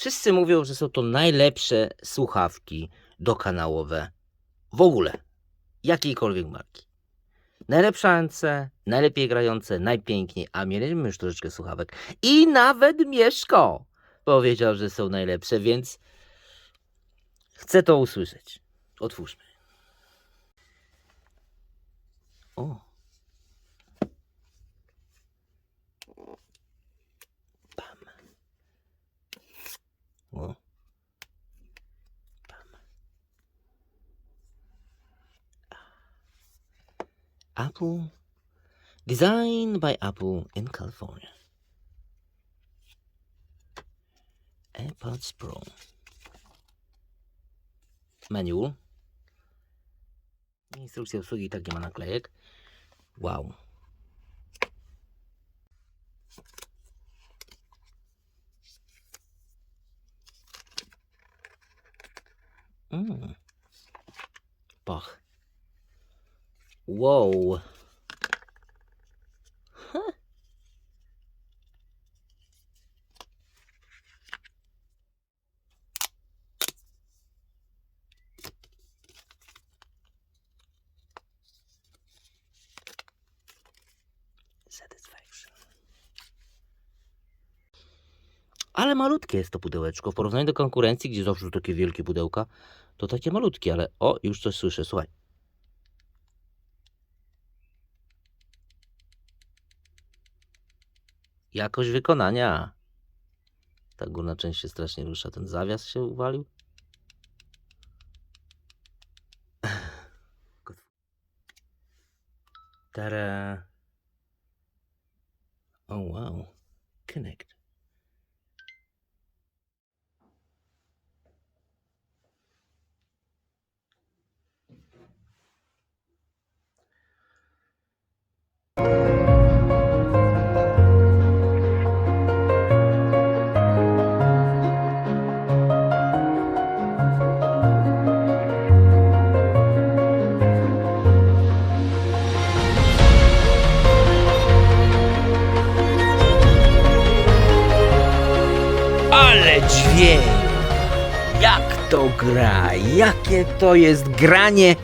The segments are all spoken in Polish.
Wszyscy mówią, że są to najlepsze słuchawki dokanałowe w ogóle. Jakiejkolwiek marki. Najlepsze ANC, najlepiej grające, najpiękniej, a mieliśmy już troszeczkę słuchawek. I nawet Mieszko powiedział, że są najlepsze, więc chcę to usłyszeć. Otwórzmy. Pam. Apple. Designed by Apple in California. AirPods Pro. Manual. Instrukcja obsługi i tak nie ma naklejek. Wow. Mm. Pach. Wow. Ale malutkie jest to pudełeczko. W porównaniu do konkurencji, gdzie zawsze są takie wielkie pudełka, to takie malutkie, ale o, już coś słyszę, słuchaj. Jakość wykonania. Ta górna część się strasznie rusza. Ten zawias się uwalił. Tada. Oh wow. Connect. Ale dźwięk! Jak to gra? Jakie to jest granie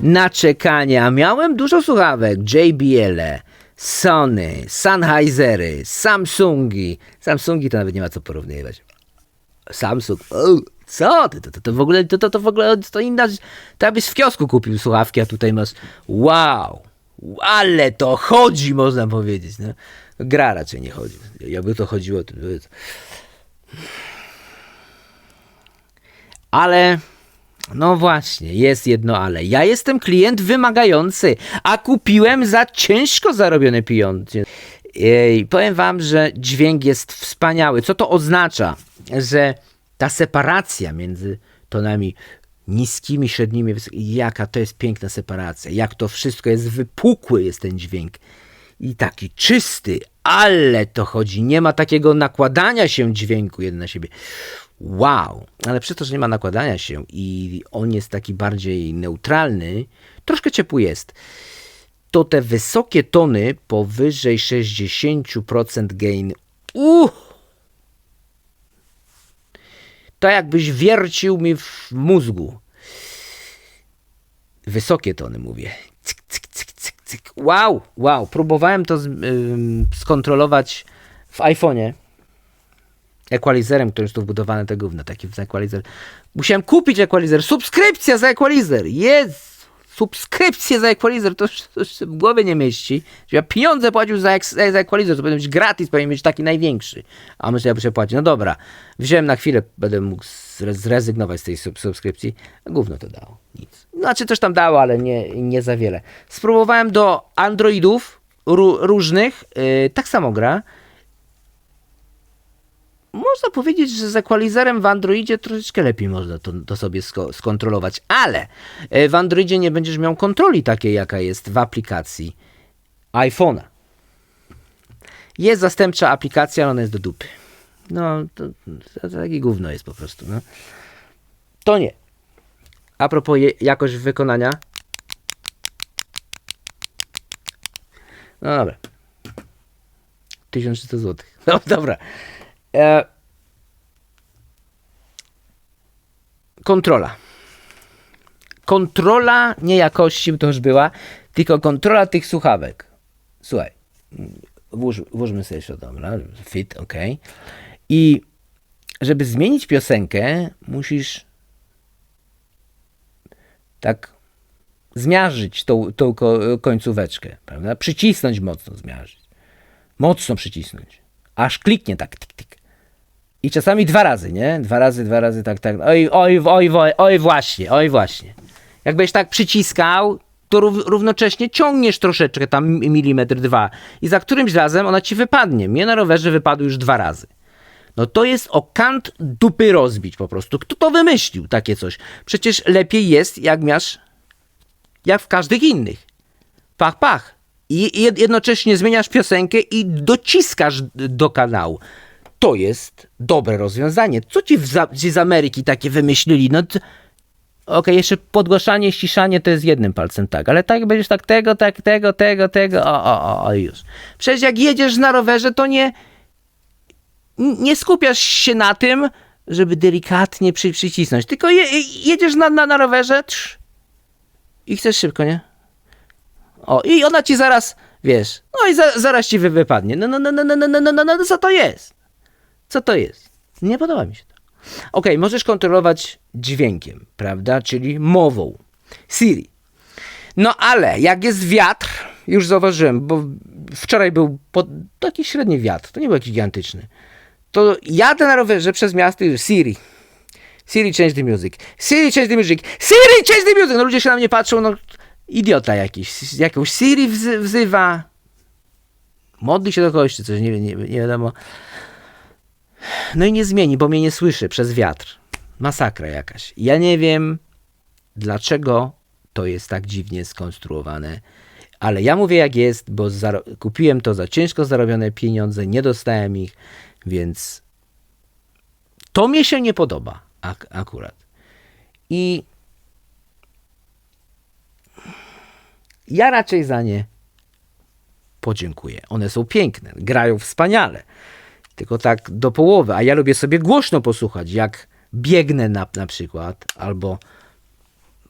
na czekanie? A miałem dużo słuchawek. JBL, Sony, Sennheisery, Samsungi. Samsungi to nawet nie ma co porównywać. Samsung. O, co? To, to, to w ogóle to, to, to w ogóle to inna. To jakbyś w kiosku kupił słuchawki, a tutaj masz. Wow! Ale to chodzi, można powiedzieć. No. Gra raczej nie chodzi. Jakby to chodziło, to. Ale no właśnie, jest jedno ale. Ja jestem klient wymagający, a kupiłem za ciężko zarobione pieniądze. I powiem wam, że dźwięk jest wspaniały. Co to oznacza? Że ta separacja między tonami niskimi, średnimi, wysokimi, jaka to jest piękna separacja. Jak to wszystko jest wypukły jest ten dźwięk. I taki czysty, ale to chodzi. Nie ma takiego nakładania się dźwięku jeden na siebie. Wow, ale przez to, że nie ma nakładania się i on jest taki bardziej neutralny, troszkę ciepły jest. To te wysokie tony powyżej 60% gain. Uh! To jakbyś wiercił mi w mózgu. Wysokie tony mówię. Wow, wow. Próbowałem to z, ym, skontrolować w iPhone'ie equalizerem, który jest tu wbudowany te gówno, taki equalizer. Musiałem kupić equalizer, subskrypcja za equalizer, jest! Subskrypcję za equalizer, to, to się w głowie nie mieści. Ja pieniądze płacił za, za equalizer, to powinien być gratis, powinien być taki największy. A myślę, ja muszę płacić. No dobra, wziąłem na chwilę, będę mógł zre- zrezygnować z tej sub subskrypcji. Gówno to dało, nic. Znaczy coś tam dało, ale nie, nie za wiele. Spróbowałem do Androidów ró- różnych, yy, tak samo gra. Można powiedzieć, że z equalizerem w Androidzie troszeczkę lepiej można to, to sobie sko- skontrolować, ale e, w Androidzie nie będziesz miał kontroli takiej, jaka jest w aplikacji iPhone'a. Jest zastępcza aplikacja, ale ona jest do dupy. No, to, to takie gówno jest po prostu. No. To nie. A propos je- jakość wykonania. No dobra. 1300 zł. No dobra. E, kontrola. Kontrola nie jakości, bo to już była, tylko kontrola tych słuchawek. Słuchaj, włóż, włóżmy sobie to, dobra, fit, ok. I żeby zmienić piosenkę, musisz tak zmiażdżyć tą, tą ko- końcóweczkę, prawda? Przycisnąć mocno, zmiażdżyć. Mocno przycisnąć. Aż kliknie tak, tik, tik. I czasami dwa razy, nie? Dwa razy, dwa razy, tak, tak. Oj, oj, oj, oj, oj właśnie, oj właśnie. Jakbyś tak przyciskał, to rów, równocześnie ciągniesz troszeczkę tam milimetr, dwa. I za którymś razem ona ci wypadnie. Mnie na rowerze wypadło już dwa razy. No to jest o kant dupy rozbić po prostu. Kto to wymyślił takie coś? Przecież lepiej jest, jak masz, jak w każdych innych. Pach, pach. I jed- jednocześnie zmieniasz piosenkę i dociskasz do kanału. To jest dobre rozwiązanie. Co ci z Ameryki takie wymyślili? No Okej, jeszcze podgłaszanie, ściszanie to jest jednym palcem, tak, ale tak będziesz tak tego, tak, tego, tego, tego, o, o, o, już. Przecież jak jedziesz na rowerze, to nie, nie skupiasz się na tym, żeby delikatnie przy, przycisnąć, tylko je, jedziesz na, na, rowerze i chcesz szybko, nie? O, i ona ci zaraz, wiesz, no i za, zaraz ci wy, wypadnie. No, no, no, no, no, no, no, no, no, no, co to jest? Co to jest? Nie podoba mi się to. Okej, możesz kontrolować dźwiękiem, prawda? Czyli mową. Siri. No ale jak jest wiatr, już zauważyłem, bo wczoraj był taki średni wiatr, to nie był jakiś gigantyczny. To jadę na rowerze przez miasto i Siri. Siri, change the music. Siri, change the music. Siri, change the music. No ludzie się na mnie patrzą, no idiota jakiś. Jakąś Siri wzy, wzywa. Modli się do kogoś czy coś, nie, nie, nie wiadomo. No i nie zmieni, bo mnie nie słyszy przez wiatr. Masakra jakaś. Ja nie wiem, dlaczego to jest tak dziwnie skonstruowane, ale ja mówię jak jest, bo kupiłem to za ciężko zarobione pieniądze, nie dostałem ich, więc to mi się nie podoba ak- akurat. I ja raczej za nie podziękuję. One są piękne, grają wspaniale tylko tak do połowy, a ja lubię sobie głośno posłuchać, jak biegnę na, na przykład, albo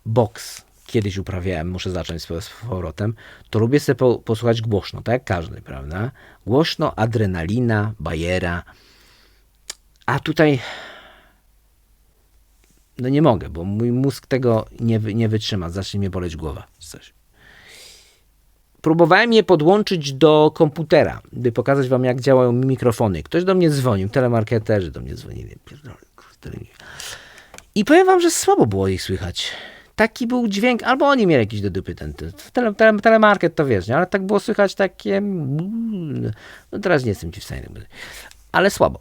boks. Kiedyś uprawiałem, muszę zacząć z powrotem, to lubię sobie po, posłuchać głośno, tak jak każdy, prawda? Głośno, adrenalina, bajera, a tutaj no nie mogę, bo mój mózg tego nie, nie wytrzyma, zacznie mnie boleć głowa. Coś próbowałem je podłączyć do komputera, by pokazać wam, jak działają mikrofony. Ktoś do mnie dzwonił, telemarketerzy do mnie dzwonili. I powiem wam, że słabo było ich słychać. Taki był dźwięk, albo oni mieli jakiś do dupy ten, ten tele, tele, telemarket, to wiesz, nie? ale tak było słychać takie... No teraz nie jestem ci w stanie. Ale słabo.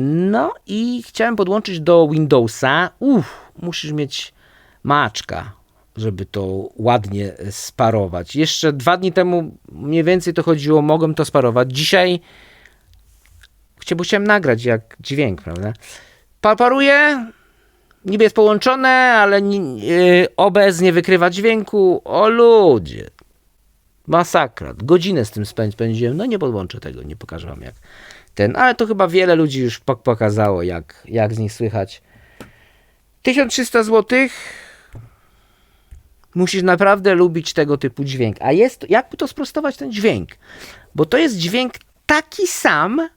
No i chciałem podłączyć do Windowsa. Uff, musisz mieć maczka, żeby to ładnie sparować. Jeszcze dwa dni temu mniej więcej to chodziło, mogłem to sparować. Dzisiaj bo chciałem nagrać jak dźwięk, prawda? Pa- Paruje, niby jest połączone, ale yy, OBS nie wykrywa dźwięku. O ludzie. Masakra. Godzinę z tym spę- spędziłem. No nie podłączę tego, nie pokażę wam jak ten, ale to chyba wiele ludzi już pok- pokazało, jak, jak z nich słychać. 1300 zł. Musisz naprawdę lubić tego typu dźwięk. A jest, jakby to sprostować ten dźwięk? Bo to jest dźwięk taki sam,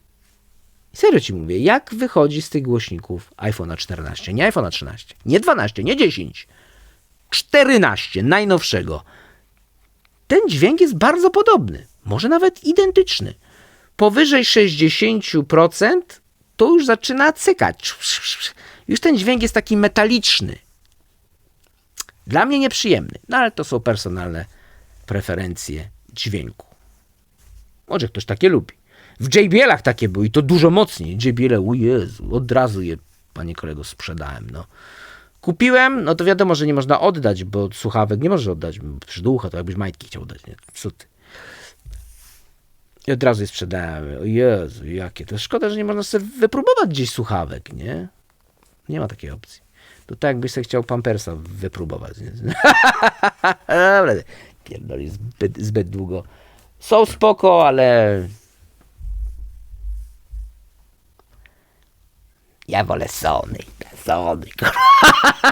serio ci mówię, jak wychodzi z tych głośników iPhone'a 14, nie iPhone'a 13, nie 12, nie 10, 14, najnowszego. Ten dźwięk jest bardzo podobny, może nawet identyczny. Powyżej 60% to już zaczyna cykać. Już ten dźwięk jest taki metaliczny. Dla mnie nieprzyjemny, no ale to są personalne preferencje dźwięku. Może ktoś takie lubi. W JBL-ach takie były i to dużo mocniej. JBL, o Jezu, od razu je, panie kolego, sprzedałem. No. Kupiłem, no to wiadomo, że nie można oddać, bo słuchawek nie możesz oddać. Przyducha to jakbyś majtki chciał dać, nie? Ty? I od razu je sprzedałem. O Jezu, jakie to szkoda, że nie można sobie wypróbować gdzieś słuchawek, nie? Nie ma takiej opcji. To tak sobie chciał Pampersa wypróbować. Dobra, pierdoli zbyt, zbyt długo. Są spoko, ale... Ja wolę Sony. zadowolony.